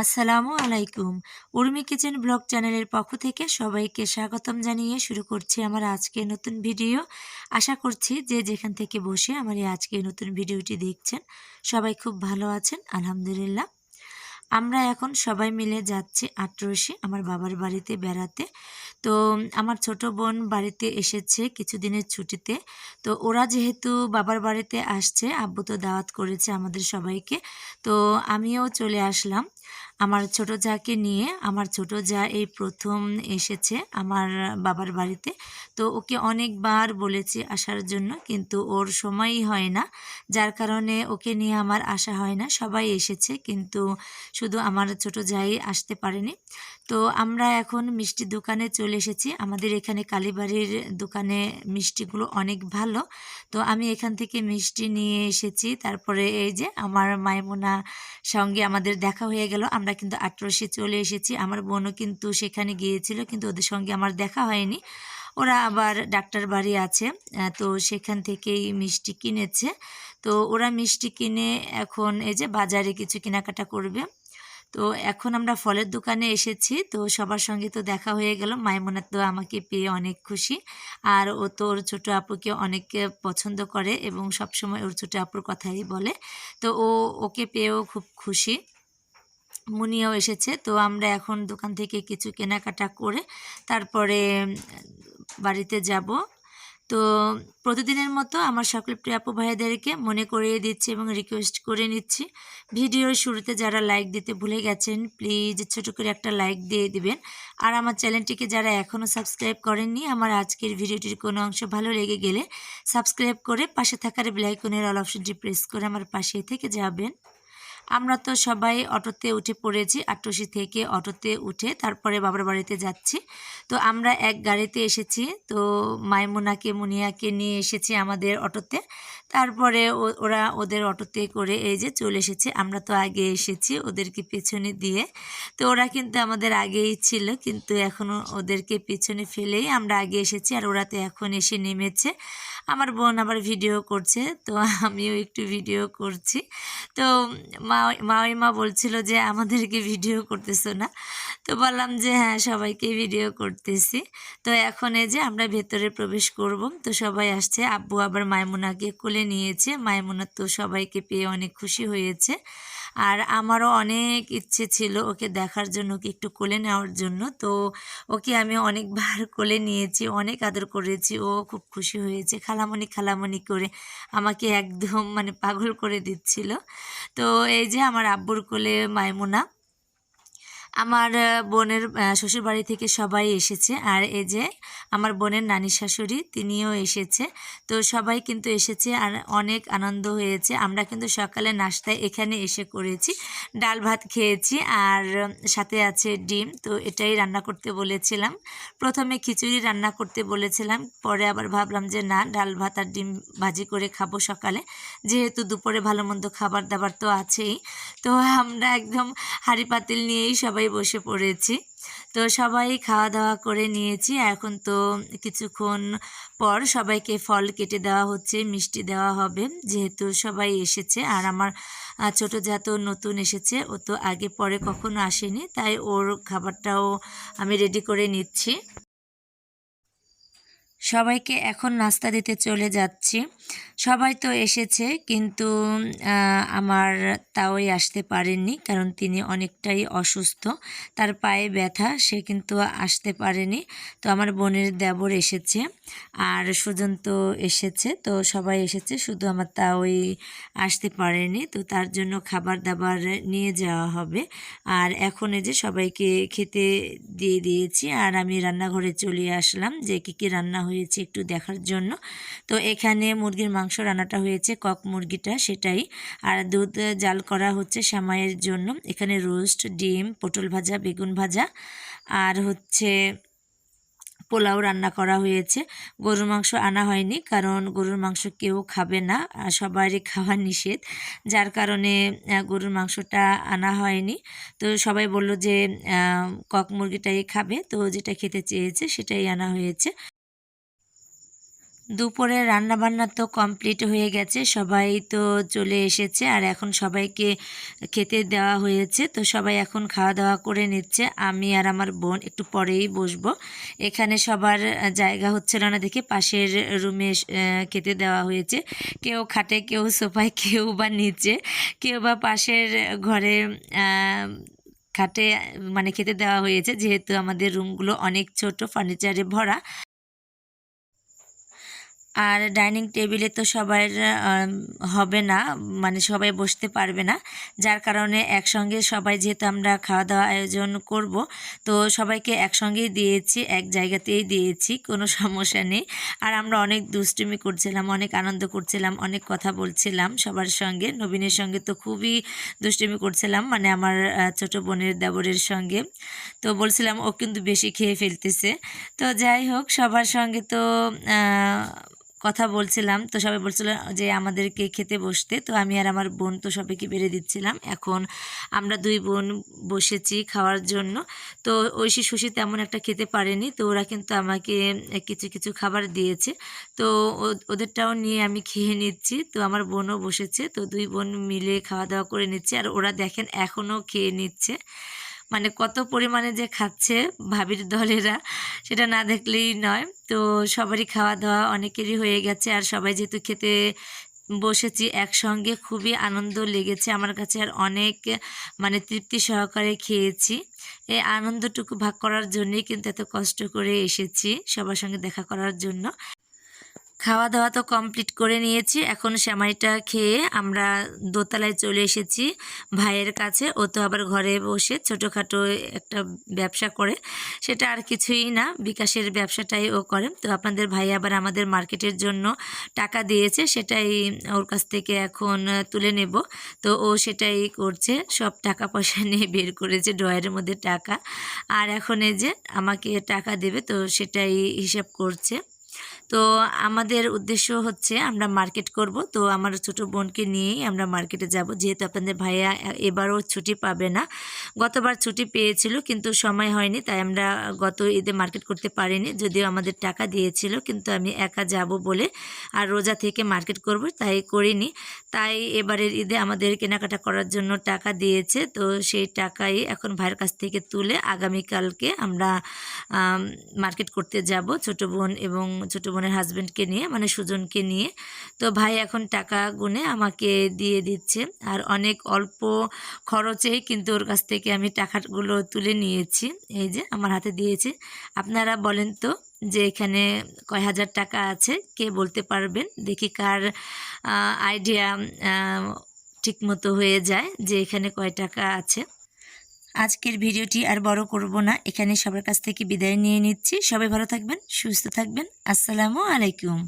আসসালামু আলাইকুম। Urmi kitchen blog চ্যানেলের পক্ষ থেকে সবাইকে স্বাগতম জানিয়ে শুরু করছি আমার আজকে নতুন ভিডিও। আশা করছি যে যেখান থেকে বসে আমার এই আজকে নতুন ভিডিওটি দেখছেন, সবাই খুব ভালো আছেন, আলহামদুলিল্লাহ। আমরা এখন সবাই মিলে যাচ্ছি আটরসি, আমার বাবার বাড়িতে বেড়াতে। তো আমার ছোট বোন বাড়িতে এসেছে কিছুদিনের ছুটিতে। তো ওরা যেহেতু বাবার বাড়িতে আসছে, আব্বু তো দাওয়াত করেছে আমাদের সবাইকে। তো আমিও চলে আসলাম। আমার ছোট যাকে নিয়ে আমার ছোট যা এই প্রথম এসেছে আমার বাবার বাড়িতে। তো ওকে অনেকবার বলেছি আসার জন্য, কিন্তু ওর সময়ই হয় না। যার কারণে ওকে নিয়ে আমার আসা হয় না। সবাই এসেছে, কিন্তু শুধু আমার ছোট যাই আসতে পারেনি। তো আমরা এখন মিষ্টির দোকানে চলে এসেছি। আমাদের এখানে কালীবাড়ির দোকানে মিষ্টিগুলো অনেক ভালো। তো আমি এখান থেকে মিষ্টি নিয়ে এসেছি। তারপরে এই যে আমার মাইমোনা সঙ্গে আমাদের দেখা হয়ে গেল। আমরা কিন্তু আটরসে চলে এসেছি। আমার বোনও কিন্তু সেখানে গিয়েছিল, কিন্তু ওদের সঙ্গে আমার দেখা হয়নি। ওরা আবার ডাক্তার বাড়ি আছে তো সেখান থেকেই মিষ্টি কিনেছে। তো ওরা মিষ্টি কিনে এখন এই যে বাজারে কিছু কেনাকাটা করবে। তো এখন আমরা ফলের দোকানে এসেছি, তো সবার সঙ্গে তো দেখা হয়ে গেল। মাইমোনা তো আমাকে পেয়ে অনেক খুশি। আর ও তো ওর ছোটো আপুকে অনেক পছন্দ করে এবং সবসময় ওর ছোটো আপুর কথাই বলে। তো ও, ওকে পেয়েও খুব খুশি। মুনিয়াও এসেছে। তো আমরা এখন দোকান থেকে কিছু কেনাকাটা করে তারপরে বাড়িতে যাব। তো প্রতিদিনের মতো আমার সকল প্রিয় আপু ভাইয়াদেরকে মনে করিয়ে দিচ্ছি এবং রিকোয়েস্ট করে নিচ্ছি। ভিডিওর শুরুতে যারা লাইক দিতে ভুলে গেছেন প্লিজ ছোট করে একটা লাইক দিয়ে দিবেন। আর আমার চ্যানেলটিকে যারা এখনও সাবস্ক্রাইব করেননি, আমার আজকের ভিডিওটির কোনো অংশ ভালো লেগে গেলে সাবস্ক্রাইব করে পাশে থাকার ব্লাইকনের অল অপশনটি প্রেস করে আমার পাশে থেকে যাবেন। আমরা তো সবাই অটোতে উঠে পড়েছি আট্টসি থেকে অটোতে উঠে তারপরে বাবার বাড়িতে যাচ্ছি। তো আমরা এক গাড়িতে এসেছি, তো মাইমুনাকে, মুনিয়াকে নিয়ে এসেছি আমাদের অটোতে। তারপরে ওরা ওদের অটোতে করে এই যে চলে এসেছে, আমরা তো আগে এসেছি ওদেরকে পেছনে দিয়ে। তো ওরা কিন্তু আমাদের আগেই ছিল, কিন্তু এখনও ওদেরকে পেছনে ফেলেই আমরা আগে এসেছি আর ওরা তো এখন এসে নেমেছে। আমার বোন আবার ভিডিও করছে, তো আমিও একটু ভিডিও করছি। তো মা মা বলছিল যে, আমাদেরকে ভিডিও করতেছো না? তো বললাম যে হ্যাঁ সবাইকে ভিডিও করতেছি। তো এখন এই যে আমরা ভেতরে প্রবেশ করব, তো সবাই আসছে। আব্বু আবার মায়মুনাকে কোলে নিয়েছে। মায়মুনা তো সবাইকে পেয়ে অনেক খুশি হয়েছে। আর আমারও অনেক ইচ্ছে ছিল ওকে দেখার জন্য, ওকে একটু কোলে নেওয়ার জন্য। তো ওকে আমি অনেকবার কোলে নিয়েছি, অনেক আদর করেছি, ও খুব খুশি হয়েছে খালামণি খালামণি করে আমাকে একদম মানে পাগল করে দিচ্ছিল। তো এই যে আমার আব্বুর কোলে মাইমুনা আমার বোনের শ্বশুরবাড়ি থেকে সবাই এসেছে। আর এই যে আমার বোনের নানি শাশুড়ি, তিনিও এসেছে। তো সবাই কিন্তু এসেছে আর অনেক আনন্দ হয়েছে। আমরা কিন্তু সকালে নাস্তায় এখানে এসে করেছি। ডাল ভাত খেয়েছি আর সাথে আছে ডিম। তো এটাই রান্না করতে বলেছিলাম। প্রথমে খিচুড়ি রান্না করতে বলেছিলাম। পরে আবার ভাবলাম যে না, ডাল ভাত আর ডিম ভাজি করে খাব সকালে। যেহেতু দুপুরে ভালো মন্দ খাবার দাবার তো আছেই। তো আমরা একদম হাঁড়ি পাতিল নিয়েই সবাই বসে পড়েছি। তো সবাই খাওয়া দাওয়া করে নিয়েছি। এখন তো কিছুক্ষণ পর সবাইকে ফল কেটে দেওয়া হচ্ছে, মিষ্টি দেওয়া হবে। যেহেতু সবাই এসেছে আর আমার ছোট যা নতুন এসেছে, ও তো আগে পরে কখনো আসেনি, তাই ওর খাবারটাও আমি রেডি করে নিচ্ছি। সবাইকে এখন নাস্তা দিতে চলে যাচ্ছি। সবাই তো এসেছে, কিন্তু আমার তাওই আসতে পারেননি, কারণ তিনি অনেকটাই অসুস্থ। তার পায়ে ব্যথা, সে কিন্তু আসতে পারেনি। তো আমার বোনের দেবর এসেছে, আর সুজন তো এসেছে, তো সবাই এসেছে, শুধু আমার তাওই আসতে পারেনি। তো তার জন্য খাবার দাবার নিয়ে যাওয়া হবে। আর এখন এই যে সবাইকে খেতে দিয়ে দিয়েছি, আর আমি রান্নাঘরে চলে আসলাম যে কী কী রান্না হয়েছে একটু দেখার জন্য। তো এখানে মুরগির মাংস রান্নাটা হয়েছে, কক মুরগিটা সেটাই। আর দুধ জাল করা হচ্ছে সামাইয়ের জন্য। এখানে রোস্ট, ডিম, পটল ভাজা, বেগুন ভাজা। আর হচ্ছে পোলাও রান্না করা হয়েছে। গরুর মাংস আনা হয়নি কারণ গরুর মাংস কেউ খাবে না সবারই খাওয়া নিষেধ। যার কারণে গরুর মাংসটা আনা হয়নি। তো সবাই বলল যে কক মুরগিটাই খাবে। তো যেটা খেতে চেয়েছে সেটাই আনা হয়েছে। দুপুরে রান্না বান্না তো কমপ্লিট হয়ে গেছে, সবাই তো চলে এসেছে আর এখন সবাইকে খেতে দেওয়া হয়েছে। তো সবাই এখন খাওয়া দাওয়া করে নিচ্ছে। আমি আর আমার বোন একটু পরেই বসবো। এখানে সবার জায়গা হচ্ছিল না দেখে পাশের রুমে খেতে দেওয়া হয়েছে। কেউ খাটে, কেউ সোফায়, কেউ বা নিচে। কেউ বা পাশের ঘরে খাটে মানে খেতে দেওয়া হয়েছে। যেহেতু আমাদের রুমগুলো অনেক ছোট, ফার্নিচারে ভরা। আর ডাইনিং টেবিলে তো সবার হবে না মানে সবাই বসতে পারবে না। যার কারণে একসঙ্গে সবাই, যেহেতু আমরা খাওয়া দাওয়া আয়োজন করব, তো সবাইকে একসঙ্গেই দিয়েছি, এক জায়গাতেই দিয়েছি, কোনো সমস্যা নেই। আর আমরা অনেক দুষ্টুমি করছিলাম, অনেক আনন্দ করছিলাম, অনেক কথা বলছিলাম সবার সঙ্গে। নবীনের সঙ্গে তো খুবই দুষ্টুমি করছিলাম মানে আমার ছোট বোনের, দেবরের সঙ্গে। তো বলছিলাম, ও কিন্তু বেশি খেয়ে ফেলতেছে। তো যাই হোক, সবার সঙ্গে তো কথা বলছিলাম, তো সবাই বলছিল যে আমাদেরকে খেতে বসতে, তো আমি আর আমার বোন তো সবাইকে বেড়ে দিচ্ছিলাম। এখন আমরা দুই বোন বসেছি খাওয়ার জন্য। তো ঐশী সুশি তেমন একটা খেতে পারেনি, তো ওরা কিন্তু আমাকে কিছু কিছু খাবার দিয়েছে। তো ওদেরটাও নিয়ে আমি খেয়ে নিচ্ছি, তো আমার বোনও বসেছে, তো দুই বোন মিলে খাওয়া দাওয়া করে নিচ্ছে। আর ওরা দেখেন এখনও খেয়ে নিচ্ছে। মানে কত পরিমাণে যে খাচ্ছে ভাবির দলেরা, সেটা না দেখলেই নয়। তো সবারই খাওয়া দাওয়া অনেকেরই হয়ে গেছে। আর সবাই যেহেতু খেতে বসেছি, একসঙ্গে খুবই আনন্দ লেগেছে। আমার কাছে আর অনেক মানে তৃপ্তি সহকারে খেয়েছি। এই আনন্দটুকু ভাগ করার জন্যই কিন্তু এত কষ্ট করে এসেছি সবার সঙ্গে দেখা করার জন্য। খাওয়া দাওয়া তো কমপ্লিট করে নিয়েছি। এখন সেমাইটা খেয়ে আমরা দোতলায় চলে এসেছি ভাইয়ের কাছে। ও তো আবার ঘরে বসে ছোটোখাটো একটা ব্যবসা করে। সেটা আর কিছুই না, বিকাশের ব্যবসাটাই ও করে। তো আপনাদের ভাই আবার আমাদের মার্কেটের জন্য টাকা দিয়েছে, সেটাই ওর কাছ থেকে এখন তুলে নেব। তো ও সেটাই করছে, সব টাকা পয়সা নিয়ে বের করেছে ড্রয়ারের মধ্যে টাকা। আর এখন এই যে আমাকে টাকা দেবে, তো সেটাই হিসাব করছে। তো আমাদের উদ্দেশ্য হচ্ছে আমরা মার্কেট করব। তো আমার ছোট বোনকে নিয়েই আমরা মার্কেটে যাব। যেহেতু আপনাদের ভাইয়া এবারও ছুটি পাবে না। গতবার ছুটি পেয়েছিল কিন্তু সময় হয়নি, তাই আমরা গত ঈদে মার্কেট করতে পারিনি। যদিও আমাদের টাকা দিয়েছিল, কিন্তু আমি একা যাব বলে আর রোজা থেকে মার্কেট করব, তাই করিনি। তাই এবারের ঈদে আমাদের কেনাকাটা করার জন্য টাকা দিয়েছে। তো সেই টাকাই এখন ভাইয়ের কাছ থেকে তুলে আগামীকালকে আমরা মার্কেট করতে যাব। ছোট বোন এবং ছোট বোনের হাজব্যান্ডকে নিয়ে মানে সুজনকে নিয়ে। তো ভাই এখন টাকা গুনে আমাকে দিয়ে দিচ্ছে। আর অনেক অল্প খরচেই কিন্তু ওর কাছ থেকে আমি টাকাগুলো তুলে নিয়েছি। এই যে আমার হাতে দিয়েছে। আপনারা বলেন তো যে এখানে কয় হাজার টাকা আছে? কে বলতে পারবেন? দেখি কার আইডিয়া ঠিক মতো হয়ে যায় যে এখানে কয় টাকা আছে। আজকের ভিডিওটি আর বড় করব না। এখানে সবার কাছ থেকে বিদায় নিয়ে নিচ্ছি। সবাই ভালো থাকবেন, সুস্থ থাকবেন। আসসালামু আলাইকুম।